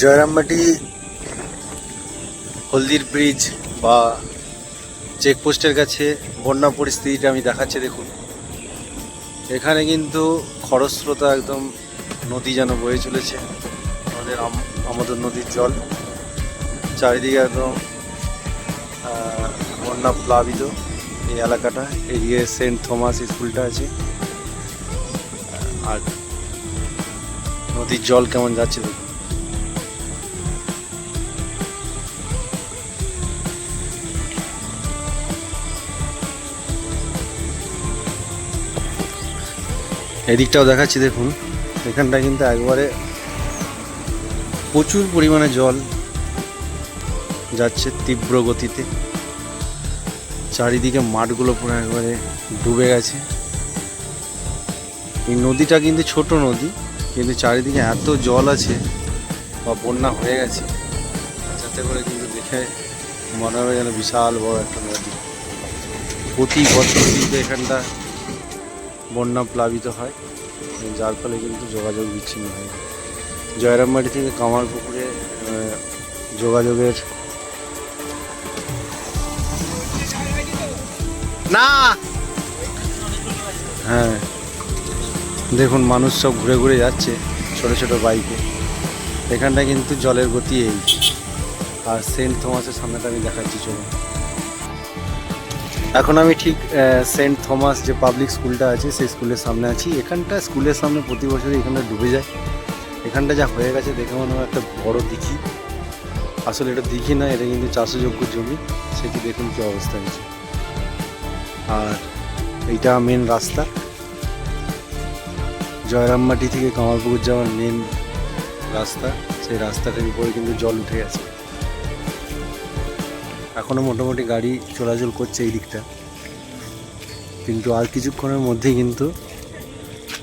Jayrambati, হলদির bridge বা চেকপোস্টের কাছে বন্যা পরিস্থিতিটা আমি দেখাচ্ছি, দেখুন। এখানে কিন্তু খরস্রোতা একদম নদী যেন বয়ে চলেছে। আমাদের আম- আমাদের নদীর জল। চারিদিকে একদম বন্যা প্লাবিত এই এলাকাটা। এদিকে সেন্ট থমাস স্কুলটা আছে। আর নদীর জল কেমন যাচ্ছে, দেখুন। এদিকটাও দেখাচ্ছি, দেখুন। এখানটা কিন্তু একবারে প্রচুর পরিমাণে জল যাচ্ছে তীব্র গতিতে। চারিদিকে মাঠগুলো পুরো একবারে ডুবে গেছে। এই নদীটা কিন্তু ছোট নদী, কিন্তু চারিদিকে এত জল আছে বা বন্যা হয়ে গেছে। যাতে করে কিন্তু দেখে মনে হবে যেন বিশাল বড় একটা নদী। প্রতি বছর কিন্তু এখানটা বন্যা প্লাবিত হয়। যার ফলে কিন্তু যোগাযোগ বিচ্ছিন্ন হয়। জয়রামবাড়ি থেকে কামারপুকুরে আহ, যোগাযোগের না! হ্যাঁ। দেখুন মানুষ সব ঘুরে ঘুরে যাচ্ছে ছোট ছোট বাইকে। এখানটা কিন্তু জলের গতি এই। আর সেন্ট থমাসের সামনেটা আমি দেখাচ্ছি চলুন। এখন আমি ঠিক সেন্ট থমাস যে পাবলিক স্কুলটা আছে, সেই স্কুলের সামনে আছি। এখানটা স্কুলের সামনে প্রতি বছরই এখানটা ডুবে যায়। এখানটা যা হয়ে গেছে দেখে মনে হয় একটা বড় দিঘি। আসলে এটা দিঘি না, এটা কিন্তু চাষযোগ্য জমি। সেটি দেখুন কি অবস্থা হয়েছে। আর এইটা মেন রাস্তা। জয়রামবাটি থেকে কামারপুকুর যাওয়ার মেন রাস্তা। সেই রাস্তাটার উপরে কিন্তু জল উঠে গেছে। এখনও মোটামুটি গাড়ি চলাচল করছে এই দিকটা। কিন্তু আর কিছুক্ষণের মধ্যেই কিন্তু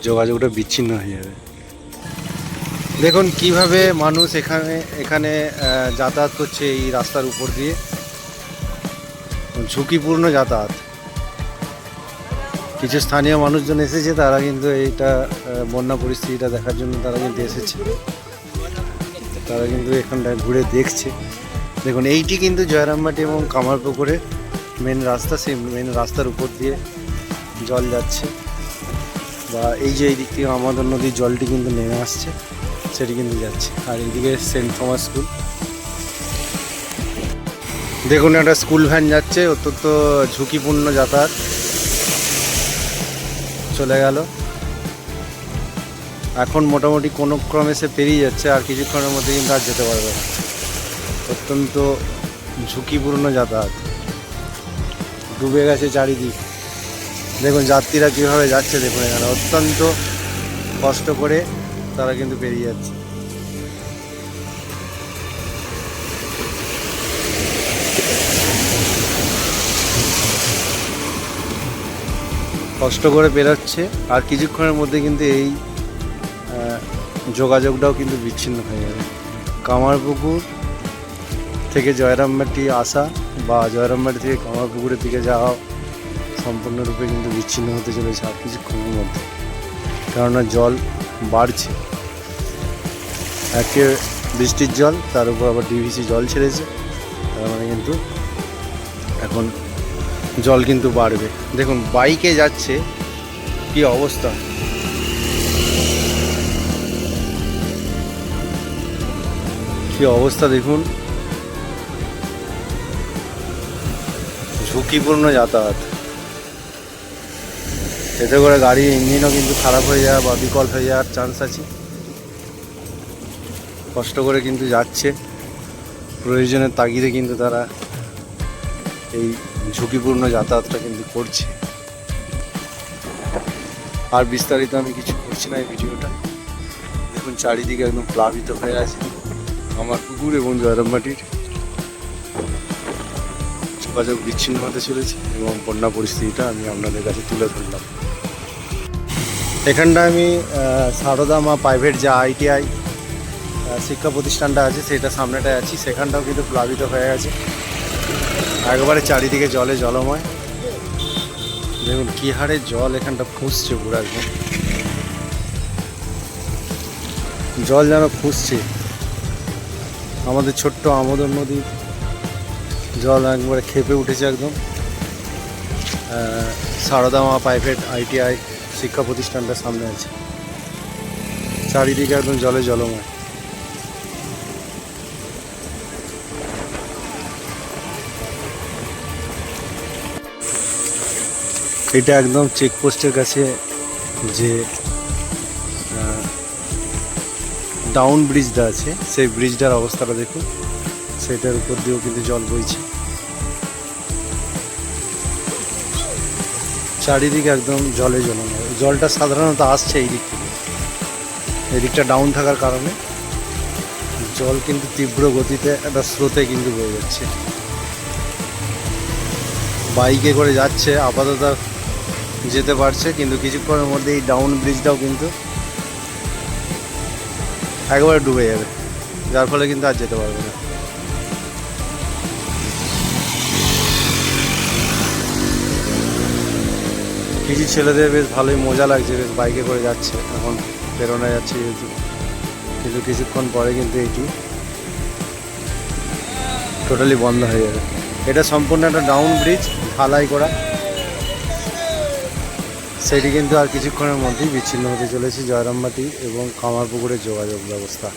যোগাযোগটা বিচ্ছিন্ন হয়ে যাবে। দেখুন, কীভাবে মানুষ এখানে এখানে যাতায়াত করছে এই রাস্তার উপর দিয়ে। ঝুঁকিপূর্ণ যাতায়াত। কিছু স্থানীয় মানুষজন এসেছে, তারা কিন্তু এইটা বন্যা পরিস্থিতিটা দেখার জন্য তারা কিন্তু এসেছে। তারা কিন্তু এখানটায় ঘুরে দেখছে। দেখুন, এইটি কিন্তু জয়রামবাটি এবং কামারপুকুরের মেন রাস্তা সেই মেন রাস্তার উপর দিয়ে জল যাচ্ছে। বা এই যে এই দিক থেকে আমাদের নদীর জলটি কিন্তু নেমে আসছে, সেটি কিন্তু যাচ্ছে। আর এইদিকে সেন্ট থমাস স্কুল। দেখুন, একটা স্কুল ভ্যান যাচ্ছে, অত্যন্ত ঝুঁকিপূর্ণ যাতায়াত। চলে গেল। এখন মোটামুটি কোনো ক্রমে সে পেরিয়ে যাচ্ছে, আর কিছুক্ষণের মধ্যে কিন্তু আর যেতে পারবে না। অত্যন্ত ঝুঁকিপূর্ণ যাতায়াত। ডুবে গেছে চারিদিক। দেখুন, যাত্রীরা কীভাবে যাচ্ছে দেখুন এখানে। অত্যন্ত কষ্ট করে তারা কিন্তু পেরিয়ে যাচ্ছে। কষ্ট করে বেরোচ্ছে আর কিছুক্ষণের মধ্যে কিন্তু এই যোগাযোগটাও কিন্তু বিচ্ছিন্ন হয়ে যাবে কামারপুকুর থেকে জয়রামবাটি আসা বা জয়রামবাটি থেকে কামারপুকুরের দিকে যাওয়া সম্পূর্ণরূপে কিন্তু বিচ্ছিন্ন হতে চলেছে আর কিছুক্ষণের মধ্যে। কেননা জল বাড়ছে। একে বৃষ্টির জল, তার উপর আবার ডিভিসি জল ছেড়েছে। তার মানে কিন্তু এখন জল কিন্তু বাড়বে। দেখুন, বাইকে যাচ্ছে, কি অবস্থা? কি অবস্থা দেখুন। ঝুঁকিপূর্ণ যাতায়াত। এতে করে গাড়ির ইঞ্জিনও কিন্তু খারাপ হয়ে যাওয়া বা বিকল হয়ে যাওয়ার চান্স আছে। কষ্ট করে কিন্তু যাচ্ছে। প্রয়োজনের তাগিদে কিন্তু তারা এই ঝুঁকিপূর্ণ যাতায়াতটা কিন্তু করছে। আর বিস্তারিত আমি কিছু করছি না এই ভিডিওটা। দেখুন, চারিদিকে একদম প্লাবিত হয়ে আছে আমার পুকুর এবং জয়রামবাটির। যোগাযোগ বিচ্ছিন্ন হতে চলেছে এবং বন্যা পরিস্থিতিটা আমি আপনাদের কাছে তুলে ধরলাম। এখানটা আমি সারদা মা প্রাইভেট যে আইটিআই শিক্ষা প্রতিষ্ঠানটা আছে সেটা সামনেটায় আছি। সেখানটাও কিন্তু প্লাবিত হয়ে গেছে। একবারে চারিদিকে জলে জলময়। দেখুন কি হারে জল এখানটা ফুঁসছে পুরো একদম। জল যেন ফুঁসছে। আমাদের ছোট্ট আমোদন নদীর জল একবারে খেপে উঠেছে একদম। সারদামা প্রাইভেট আইটিআই শিক্ষা প্রতিষ্ঠানটার সামনে আছে। চারিদিকে একদম জলে জলময়। এটা একদম চেকপোস্টের কাছে যে ডাউন ব্রিজটা আছে, সেই ব্রিজটার অবস্থাটা দেখুন। সেটার উপর দিয়েও কিন্তু জল বইছে। চারিদিকে একদম জলে জলানো জলটা সাধারণত আসছে এই দিক থেকে। এই দিকটা ডাউন থাকার কারণে জল কিন্তু তীব্র গতিতে একটা স্রোতে কিন্তু বয়ে যাচ্ছে। বাইকে করে যাচ্ছে, আপাতত যেতে পারছে, কিন্তু কিছুক্ষণের মধ্যে এই ডাউন ব্রিজটাও কিন্তু একবারে ডুবে যাবে। যার ফলে কিন্তু আর যেতে পারবে না। কিছু ছেলেদের বেশ ভালোই মজা লাগছে, বেশ বাইকে করে যাচ্ছে। এখন বেরোনো যাচ্ছে যেহেতু। কিন্তু কিছুক্ষণ পরে কিন্তু এটি টোটালি বন্ধ হয়ে যাবে। এটা সম্পূর্ণ একটা ডাউন ব্রিজ ঢালাই করা। সেটি কিন্তু আর কিছুক্ষণের মধ্যেই বিচ্ছিন্ন হতে চলেছে জয়রামবাটি এবং কামারপুকুরের যোগাযোগ ব্যবস্থা।